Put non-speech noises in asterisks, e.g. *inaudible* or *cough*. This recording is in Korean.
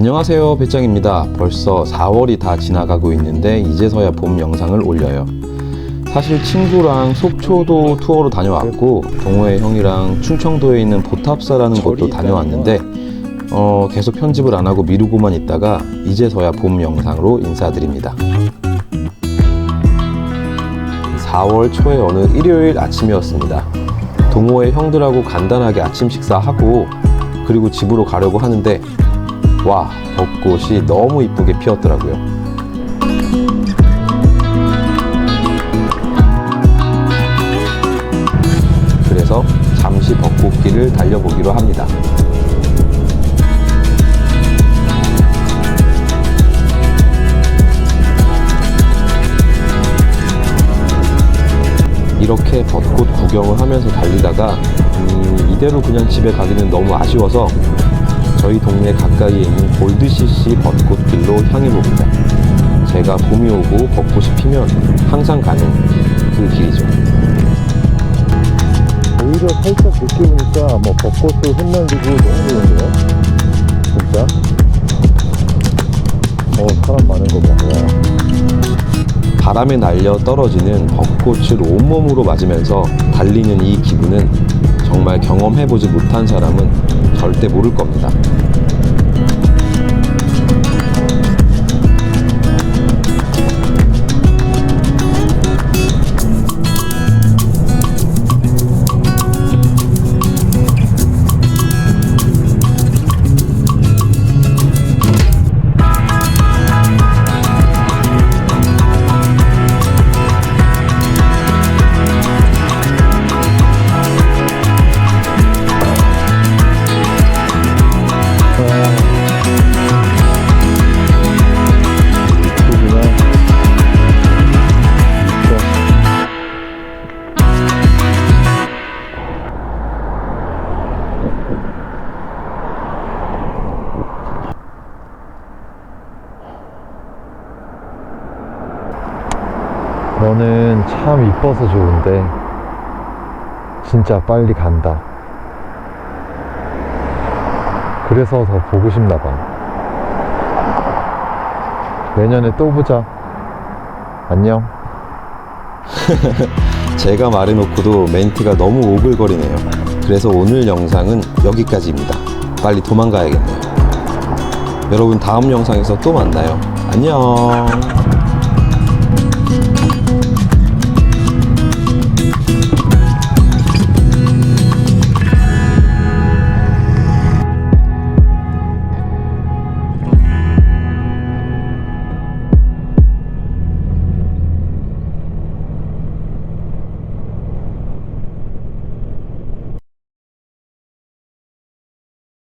안녕하세요 배짱입니다. 벌써 4월이 다 지나가고 있는데 이제서야 봄 영상을 올려요. 사실 친구랑 속초도 투어로 다녀왔고 동호회 형이랑 충청도에 있는 보탑사라는 곳도 다녀왔는데 어, 계속 편집을 안 하고 미루고만 있다가 이제서야 봄 영상으로 인사드립니다. 4월 초의 어느 일요일 아침이었습니다. 동호회 형들하고 간단하게 아침 식사하고 그리고 집으로 가려고 하는데 와 벚꽃이 너무 이쁘게 피었더라고요. 그래서 잠시 벚꽃길을 달려보기로 합니다. 이렇게 벚꽃 구경을 하면서 달리다가 음, 이대로 그냥 집에 가기는 너무 아쉬워서 저희 동네 가까이에 있는 골드CC 벚꽃길로 향해 봅니다. 제가 봄이 오고 벚꽃이 피면 항상 가는 그 길이죠. 오히려 살짝 늦게 오니까 뭐 벚꽃도 흩날리고 너무 좋은데요? 진짜? 어 사람 많은 거 봐. 와. 바람에 날려 떨어지는 벚꽃을 온몸으로 맞으면서 달리는 이 기분은 경험해보지 못한 사람은 절대 모를 겁니다. 너는 참 이뻐서 좋은데 진짜 빨리 간다. 그래서 더 보고 싶나 봐. 내년에 또 보자. 안녕. *laughs* 제가 말해놓고도 멘트가 너무 오글거리네요. 그래서 오늘 영상은 여기까지입니다. 빨리 도망가야겠네요. 여러분 다음 영상에서 또 만나요. 안녕.